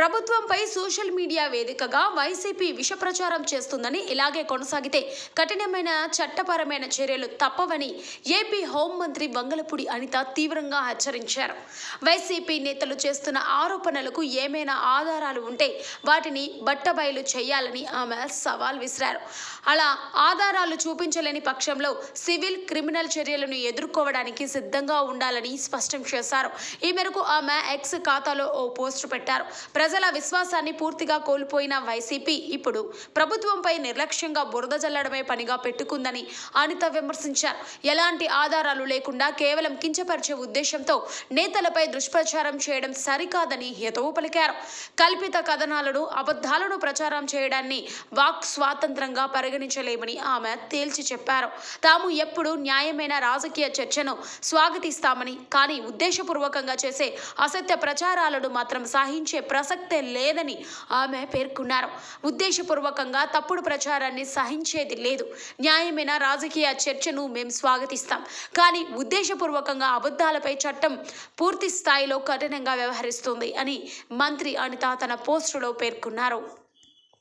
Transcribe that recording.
ప్రభుత్వంపై social media వేదికగా YCP విష ప్రచారం చేస్తుందని ఇలాగే కొనసాగితే కఠినమైన చట్టపరమైన చర్యలు తప్పవని ఏపీ హోంమంత్రి వంగలపూడి అనిత తీవ్రంగా హెచ్చరించారు. వైసీపీ నేతలు చేస్తున్న ఆరోపణలకు ఏమైనా ఆధారాలు ఉంటే వాటిని బట్టబయలు చేయాలని ఆమె సవాల్ విసిరారు. అలా ఆధారాలు చూపించలేని పక్షంలో సివిల్ క్రిమినల్ చర్యలను ఎదుర్కోవడానికి సిద్ధంగా ఉండాలని స్పష్టం చేశారు. ఈ మేరకు ఆమె ఎక్స్ ఖాతాలో ఓ పోస్టు పెట్టారు. ప్రజల విశ్వాసాన్ని పూర్తిగా కోల్పోయిన వైసీపీ ఇప్పుడు ప్రభుత్వంపై నిర్లక్ష్యంగా బురద జల్లడమే పనిగా పెట్టుకుందని అనిత విమర్శించారు. ఎలాంటి ఆధారాలు లేకుండా కేవలం కించపరిచే ఉద్దేశంతో నేతలపై దుష్ప్రచారం చేయడం సరికాదని హితవు పలికారు. కల్పిత కథనాలను అబద్ధాలను ప్రచారం చేయడాన్ని వాక్ స్వాతంత్రంగా పరిగణించలేమని ఆమె తేల్చి చెప్పారు. తాము ఎప్పుడు న్యాయమైన రాజకీయ చర్చను స్వాగతిస్తామని కానీ ఉద్దేశపూర్వకంగా చేసే అసత్య ప్రచారాలను మాత్రం సహించే ప్రసక్తి లేదని ఆమె పేర్కొన్నారు. ఉద్దేశపూర్వకంగా తప్పుడు ప్రచారాన్ని సహించేది లేదు. న్యాయమైన రాజకీయ చర్చను మేము స్వాగతిస్తాం. కానీ ఉద్దేశపూర్వకంగా అబద్ధాలపై చట్టం పూర్తి స్థాయిలో కఠినంగా వ్యవహరిస్తుంది అని మంత్రి అనిత తన పోస్టులో పేర్కొన్నారు.